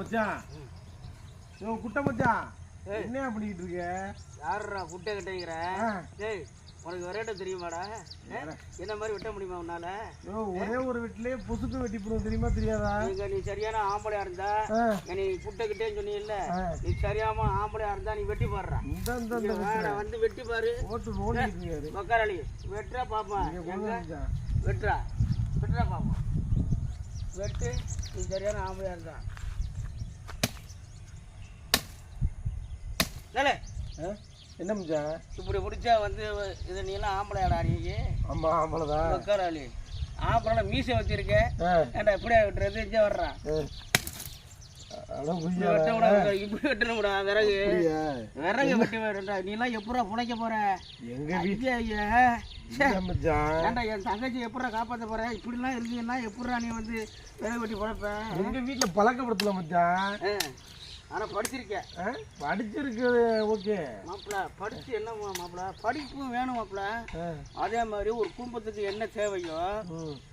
மச்சான். ஓ குட்டை மச்சான். ஏய். என்ன பண்ணிக்கிட்டு இருக்க? யாருடா குட்டை கட்டைங்கிற. டேய் உனக்கு விரட்ட தெரியுமாடா? என்ன மாதிரி வெட்ட முடியுமா உன்னால? ஓ ஒரே ஒரு வீட்டிலே பொசுக்கு வெட்டி போடுவோம் தெரியுமா தெரியாதா? நீங்க நீ சரியான ஆம்பளையா இருந்தா நீ குட்டை கிட்டேன்னு சொன்னீங்கல்ல. நீ சரியாம ஆம்பளையா இருந்தா நீ வெட்டி பாடுறா இந்த வந்து வெட்டி பாரு. ஓட்டு ஓடிக்கிட்டு உக்காரளி வெட்டுறா பாப்பா. வெட்டுறா. வெட்டுறா பாப்பா. வெட்டு நீ சரியான ஆம்பளையா இருந்தா. நல்ல ஆ? என்ன மச்சான்? இப்படி பிடிச்சா வந்து இது நீ எல்லாம் ஆம்பளையாடா நீ. ஆமா ஆம்பளதான் உக்காராளி. ஆம்பளை மீசை வச்சிருக்க. ஆ, ஏன்டா இப்படியா வெட்டுறது? இங்கே வர்றான் இப்படி வெட்டணும்டா விறகு. விறகு வெட்டி வேறா நீ எல்லாம் எப்படா புடைக்க போற? எங்க வீட்டு ஐயா. ஐயா ச்சே. மச்சான்? ஏன்டா என் தங்கச்சி எப்படா காப்பாத்த போற? இப்படிலாம் இருக்கீங்கன்னா எப்படா நீ வந்து விறகு வெட்டி புடைப்ப எங்க வீட்டுல பழக்கப்படுத்தல மச்சான். ஆனா படிச்சிருக்க. ஆ? படிச்சிருக்குது ஓகே. மாப்பிள படிச்சு என்ன மாப்பிள? படிப்பும் வேணும் மாப்பிள. அதே மாதிரி ஒரு குடும்பத்துக்கு என்ன தேவையோ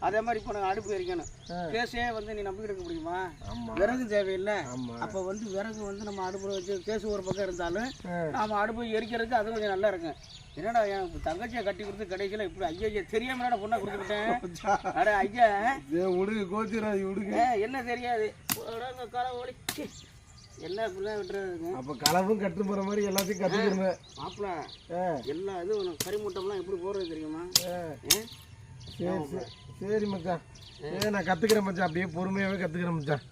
அதே மாதிரி இப்போ நான் அடுப்பு எரிக்கணும். கேஸே வந்து நீ நம்பிக்கிட்டு இருக்க முடியுமா? விறகு தேவையில்லை. அப்போ வந்து விறகு வந்து நம்ம அடுப்பில் வச்சு கேஸ் ஒரு பக்கம் இருந்தாலும் நாம அடுப்பு எரிக்கிறதுக்கு அது கொஞ்சம் நல்லா இருக்கும். என்னடா என் தங்கச்சியை கட்டி கொடுத்து கடைசியில் இப்படி ஐயா ஐயா தெரியாம என்னடா பொண்ணை கொடுத்துக்கிட்டேன் அட ஐயா. கோச்சிராது விடுங்க ஏ, என்ன தெரியாது? போடாங்க காலை என்ன இப்படிலாம் விட்டுறதுங்க. அப்ப களவும் கட்டு போற மாதிரி எல்லாத்தையும் கத்துக்கிறேன் மாப்பிள ஆ, எல்லா இதுவும் கறிமுட்டம்லாம் எப்படி போடுறது தெரியுமா? சரி சரி. மச்சான். ஏ நான் கத்துக்கிறேன் மச்சான். அப்படியே பொறுமையாவே கத்துக்கிறேன் மச்சான்.